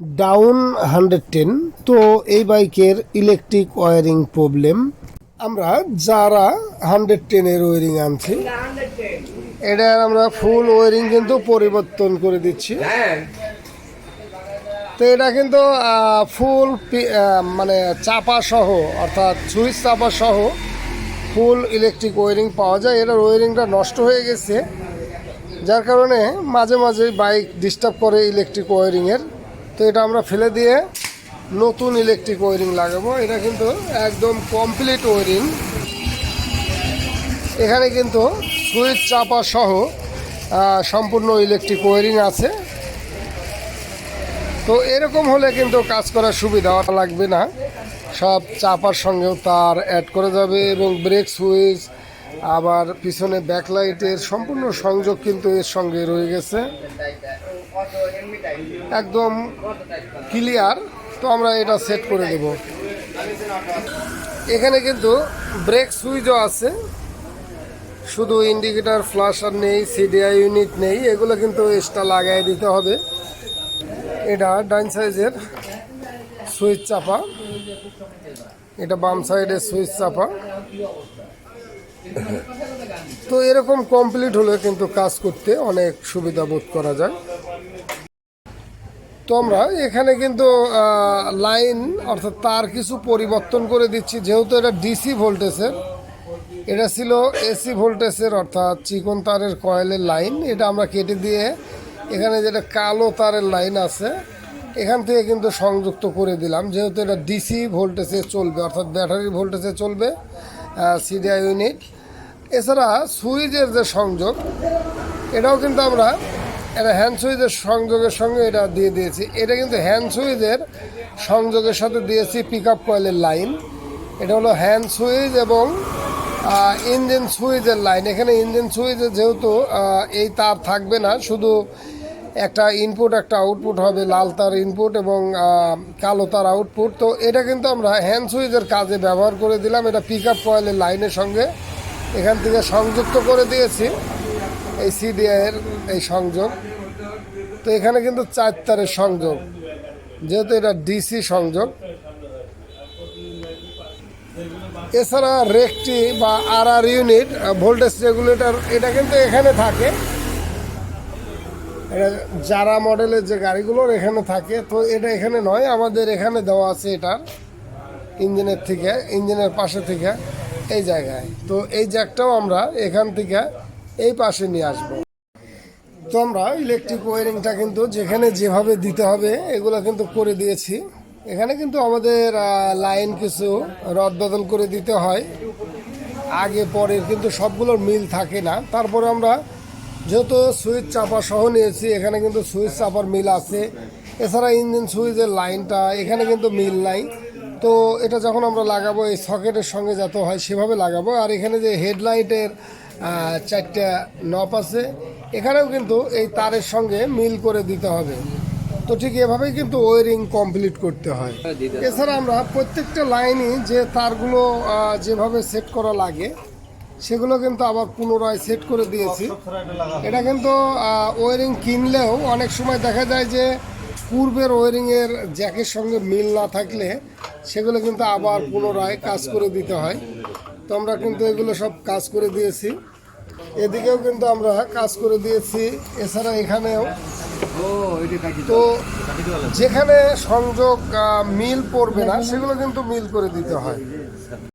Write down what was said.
Down hundred ten. তো এই বাইকের ইলেকট্রিক ওয়ারিং প্রবলেম। আমরা যারা হান্ড্রেড টেনের ওয়ারিং আনছি এটা আমরা ফুল ওয়ারিং কিন্তু পরিবর্তন করে দিচ্ছি। তো এটা কিন্তু ফুল মানে চাপা সহ, অর্থাৎ সুইচ চাপা সহ ফুল ইলেকট্রিক ওয়ারিং পাওয়া যায়। এটার ওয়ারিংটা নষ্ট হয়ে গেছে। যার কারণে মাঝে মাঝে বাইক ডিস্টার্ব করে ইলেকট্রিক ওয়ারিংয়ের। তো এটা আমরা ফেলে দিয়ে নতুন ইলেকট্রিক ওয়ারিং লাগাবো। এটা কিন্তু একদম কমপ্লিট ওয়ারিং এখানে কিন্তু সুইচ চাপা সহ সম্পূর্ণ ইলেকট্রিক ওয়ারিং আছে। তো এরকম হলে কিন্তু কাজ করার সুবিধা লাগবে না। সব চাপার সঙ্গেও তার অ্যাড করে যাবে এবং ব্রেক সুইচ আবার পিছনে ব্যাকলাইটের সম্পূর্ণ সংযোগ কিন্তু এর সঙ্গে রয়ে গেছে। একদম ক্লিয়ার তো আমরা এটা সেট করে দেব। এখানে কিন্তু ব্রেক সুইচও আছে। শুধু ইন্ডিকেটার ফ্লাশার নেই সিডিআই ইউনিট নেই, এগুলো কিন্তু এক্সট্রা লাগাই দিতে হবে। এটা ডাইন সাইজের সুইচ চাপা। এটা বাম সাইডের সুইচ চাপা। তো এরকম কমপ্লিট হলে কিন্তু কাজ করতে অনেক সুবিধা বোধ করা যায়। তো আমরা এখানে কিন্তু লাইন অর্থাৎ তার কিছু পরিবর্তন করে দিচ্ছি। যেহেতু এটা ডিসি ভোল্টেজের এটা ছিল এসি ভোল্টেজের অর্থাৎ চিকন তারের কয়েলের লাইন এটা আমরা কেটে দিয়ে এখানে যেটা কালো তারের লাইন আছে, এখান থেকে কিন্তু সংযুক্ত করে দিলাম। যেহেতু এটা ডিসি ভোল্টেজে চলবে, অর্থাৎ ব্যাটারি ভোল্টেজে চলবে সিডিআই ইউনিট এছাড়া সুইচের যে সংযোগ, এটাও কিন্তু আমরা এটা হ্যান্ড সুইচের সংযোগের সঙ্গে এটা দিয়ে দিয়েছি। এটা কিন্তু হ্যান্ড সুইচের সংযোগের সাথে দিয়েছি পিক আপ কয়েলের লাইন এটা হলো হ্যান্ড সুইচ এবং ইঞ্জিন সুইচের লাইন এখানে ইঞ্জিন সুইচে যেহেতু এই তার থাকবে না, শুধু একটা ইনপুট একটা আউটপুট হবে, লাল তার ইনপুট এবং কালো তার আউটপুট তো এটা কিন্তু আমরা হ্যান্ড সুইচের কাজে ব্যবহার করে দিলাম। এটা পিক আপ কয়েলের লাইনের সঙ্গে এখান থেকে সংযুক্ত করে দিয়েছি। এই সিডিআইয়ের এই সংযোগ। তো এখানে কিন্তু চার তারের সংযোগ। যেহেতু এটা ডিসি সংযোগ। এছাড়া রেকটি বা R R unit, voltage regulator, এটা কিন্তু এখানে থাকে। এটা যারা মডেলের যে গাড়িগুলোর এখানে থাকে, তো এটা এখানে নয়, আমাদের এখানে দেওয়া আছে এটা ইঞ্জিনের থেকে, ইঞ্জিনের পাশে থেকে এই জায়গায়। তো এই জ্যাকটাও আমরা এখান থেকে এই পাশে নিয়ে আসব। তো আমরা ইলেকট্রিক ওয়ারিংটা কিন্তু যেখানে যেভাবে দিতে হবে, এগুলো কিন্তু করে দিয়েছি। এখানে কিন্তু আমাদের লাইন কিছু রদ বদল করে দিতে হয়। আগে, পরের কিন্তু সবগুলোর মিল থাকে না। তারপরে আমরা যেহেতু সুইচ চাপা সহ নিয়েছি, এখানে কিন্তু সুইচ চাপার মিল আছে। এছাড়া ইঞ্জিন সুইচের লাইনটা এখানে কিন্তু মিল নাই। তো এটা যখন আমরা লাগাবো, এই সকেটের সঙ্গে যত হয় সেভাবে লাগাবো। আর এখানে যে হেডলাইটের চারটা নপ আছে, এখানেও কিন্তু এই তারের সঙ্গে মিল করে দিতে হবে। তো ঠিক এভাবেই কিন্তু ওয়ারিং কমপ্লিট করতে হয়। এছাড়া আমরা প্রত্যেকটা লাইনই যে তারগুলো যেভাবে সেট করা লাগে, সেগুলো কিন্তু আবার পুনরায় সেট করে দিয়েছি। এটা কিন্তু ওয়ারিং কিনলেও অনেক সময় দেখা যায় যে পূর্বের ওয়ারিংয়ের জ্যাকের সঙ্গে মিল না থাকলে সেগুলো কিন্তু আবার পুনরায় কাজ করে দিতে হয়। তো আমরা কিন্তু এগুলো সব কাজ করে দিয়েছি। এদিকেও কিন্তু আমরা কাজ করে দিয়েছি, এছাড়া এখানেও। তো যেখানে সংযোগ মিল পড়বে না, সেগুলো কিন্তু মিল করে দিতে হয়।